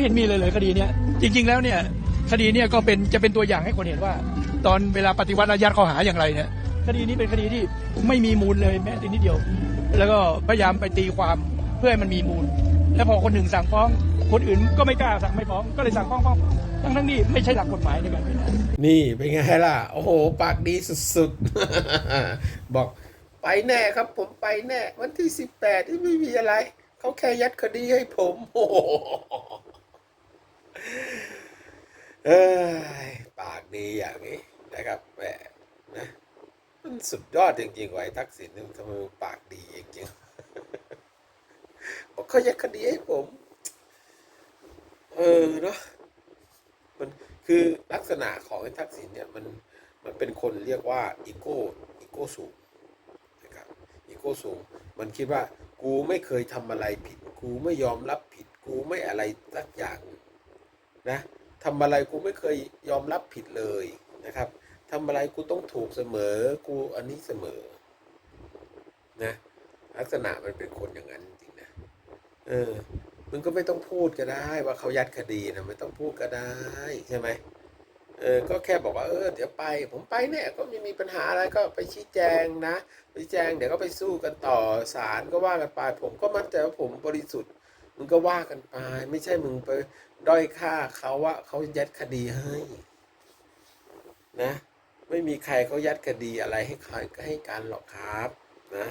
ไม่เห็นมีเลยเลยคดีเนี้ยจริง ๆ แล้วเนี่ยคดีเนี่ยก็เป็นจะเป็นตัวอย่างให้คนเห็นว่า ตอนเวลาปฏิวัติอายัดข้อหาอย่างไรเนี่ยคดีนี้เป็นคดีที่ไม่มีมูลเลยแม้แต่นิดเดียว แล้วก็พยายามไปตีความเพื่อให้มันมีมูล แล้วพอคนหนึ่งสั่งฟ้อง คนอื่นก็ไม่กล้าสั่งไม่ฟ้องก็เลยสั่งฟ้องฟ้องทั้งทั้งๆที่ไม่ใช่หลักกฎหมายในการพิจารณานี่เป็นไงล่ะ โอ้โห ปากดีสุดๆ บอกไปแน่ครับผมไปแน่ วันที่สิบแปดที่ไม่มีอะไร เขาแค่ยัดคดีให้ผม โอ้โห เอ้ยปากดีอย่างนี้นะครับแหมนะมันสุดยอดจริงๆไว้ทักษิณนี่ทำไมปากดีจริงๆบอกเขายัดคดีให้ผม เออเนาะมันคือลักษณะของไอ้ทักษิณเนี่ยมันมันเป็นคนเรียกว่าอีโก้อีโก้สูงนะครับอีโก้สูง มันคิดว่ากูไม่เคยทำอะไรผิด กูไม่ยอมรับผิด กูไม่อะไรสักอย่าง นะทำอะไรกูไม่เคยยอมรับผิดเลยนะครับทำอะไรกูต้องถูกเสมอกูอันนี้เสมอนะลักษณะมันเป็นคนอย่างนั้นจริงนะเออมึงก็ไม่ต้องพูดก็ได้ว่าเขายัดคดีนะไม่ต้องพูดก็ได้ใช่ไหมเออก็แค่บอกว่าเออเดี๋ยวไป ผมไปเนี่ยก็ไม่มีปัญหาอะไรก็ไปชี้แจงนะชี้แจงเดี๋ยวก็ไปสู้กันต่อศาลก็ว่ากันไปผมก็มั่นใจว่าผมบริสุทธิ์ มึงก็ว่ากันไป ไม่ใช่มึงไปด้อยค่าเขาว่าเขายัดคดีให้นะ ไม่มีใครเขายัดคดีอะไรให้ใครก็ให้การหรอกครับ นะ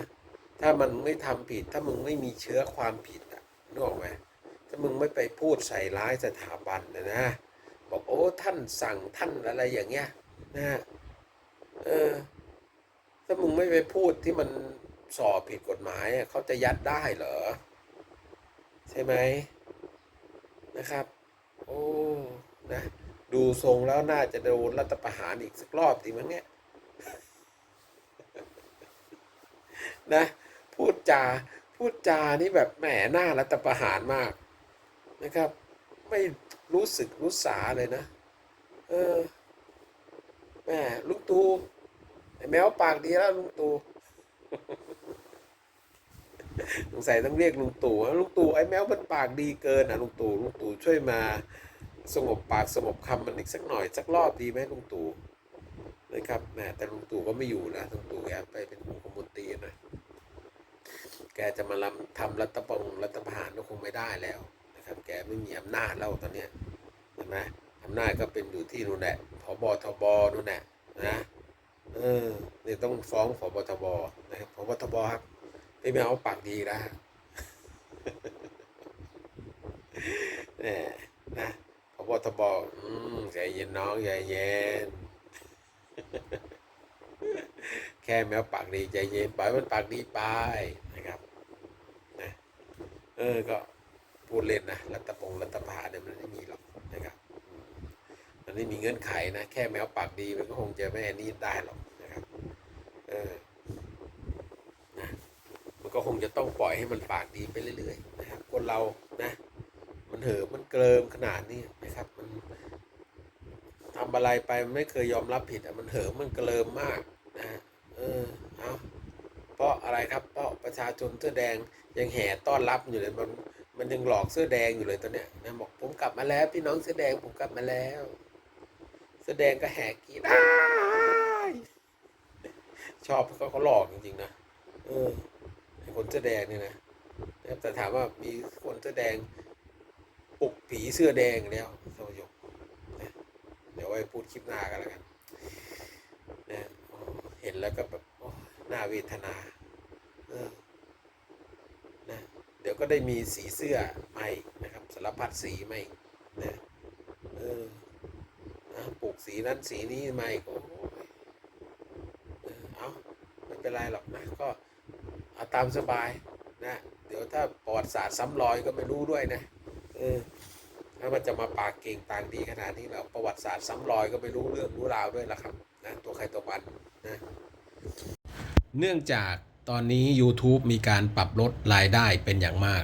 ถ้ามันไม่ทำผิด ถ้ามึงไม่มีเชื้อความผิดอะนึกออกไหมถ้ามึงไม่ไปพูดใส่ร้ายสถาบันนะนะบอกโอ้ท่านสั่งท่านอะไรอย่างเงี้ยนะเออ ถ้ามึงไม่ไปพูดที่มันสอบผิดกฎหมายเขาจะยัดได้เหรอ ใช่ไหมนะครับ โอ้นะดูทรงแล้วน่าจะโดนรัฐประหารอีกสักรอบดีมั้งเนี่ยนะพูดจาพูดจานี่แบบแหมหน้ารัฐประหารมากนะครับ ไม่รู้สึกรู้สาเลยนะ เออแหมลุงตูแมวปากดีแล้วลุงตู สงสัยต้องเรียกลุงตู่นะลุงตู่ไอ้แมวมันปากดีเกินอะลุงตู่ลุงตู่ช่วยมาสงบปากสงบคำมันอีกสักหน่อยสักรอบดีไหมลุงตู่นะครับแหมแต่ลุงตู่ก็ไม่อยู่นะลุงตู่แกไปเป็นองคมนตรีนะแกจะมาลำทำรัฐประงรัฐประหารก็คงไม่ได้แล้วนะครับ แกไม่มีอำนาจแล้วตอนเนี้ยเห็นไหมอำนาจก็เป็นอยู่ที่นู่นแหละพบทบนู่นแหละนะเออเนี่ยต้องฟ้องพบทบนะครับพบทบครับ ไม่เอาปากดีนะแหมนะพบทบอืมใจเย็นน้องใจเย็น แค่แมวปากดีใจเย็นปล่อยมันปากดีไปนะครับนะเออก็พูดเล่นนะรัฐปงรัฐปหาเนี่ยมันไม่มีหรอกนะครับอันไม่มีเงื่อนไขนะ แค่แมวปากดีมันก็คงจะไม่อันนี้ได้หรอกนะครับ เออ ก็คงจะต้องปล่อยให้มันปากดีไปเรื่อยๆนะครับคนเรานะมันเหอะมันเกลิมขนาดนี้นะครับ มันทำอะไรไปมันไม่เคยยอมรับผิดอะมันเหอะมันเกลิมมากนะเออเอาเพราะอะไรครับ เพราะประชาชนเสื้อแดงยังแห่ต้อนรับอยู่เลยมันมันยังหลอกเสื้อแดงอยู่เลยตอนเนี้ยนะบอกผมกลับมาแล้ว พี่น้องเสื้อแดงผมกลับมาแล้ว เสื้อแดงก็แห่กรีดอ้ายชอบเขาเขาหลอกจริงๆนะเออ คนเสื้อแดงเนี่ยนะนะครับแต่ถามว่ามีคนเสื้อแดงปลุกผีเสื้อแดงแล้วท่านผู้ชมนะเดี๋ยวไว้พูดคลิปหน้ากันแล้วกันนะเห็นแล้วก็แบบโอ้น่าเวทนาเออนะเดี๋ยวก็ได้มีสีเสื้อใหม่นะครับสารพัดสีใหม่นะเออนะปลูกสีนั้นสีนี้ใหม่ก็โอ้ยเออเอาไม่เป็นไรหรอกนะ ตามสบายนะเดี๋ยวถ้าประวัติศาสตร์ซ้ำรอยก็ไม่รู้ด้วยนะเออถ้ามันจะมาปากเก่งปางดีขนาดนี้แล้วประวัติศาสตร์ซ้ำรอยก็ไม่รู้เรื่องรู้ราวด้วยละครับนะตัวใครตัวมันนะเนื่องจากตอนนี้ YouTube มีการปรับลดรายได้เป็นอย่างมาก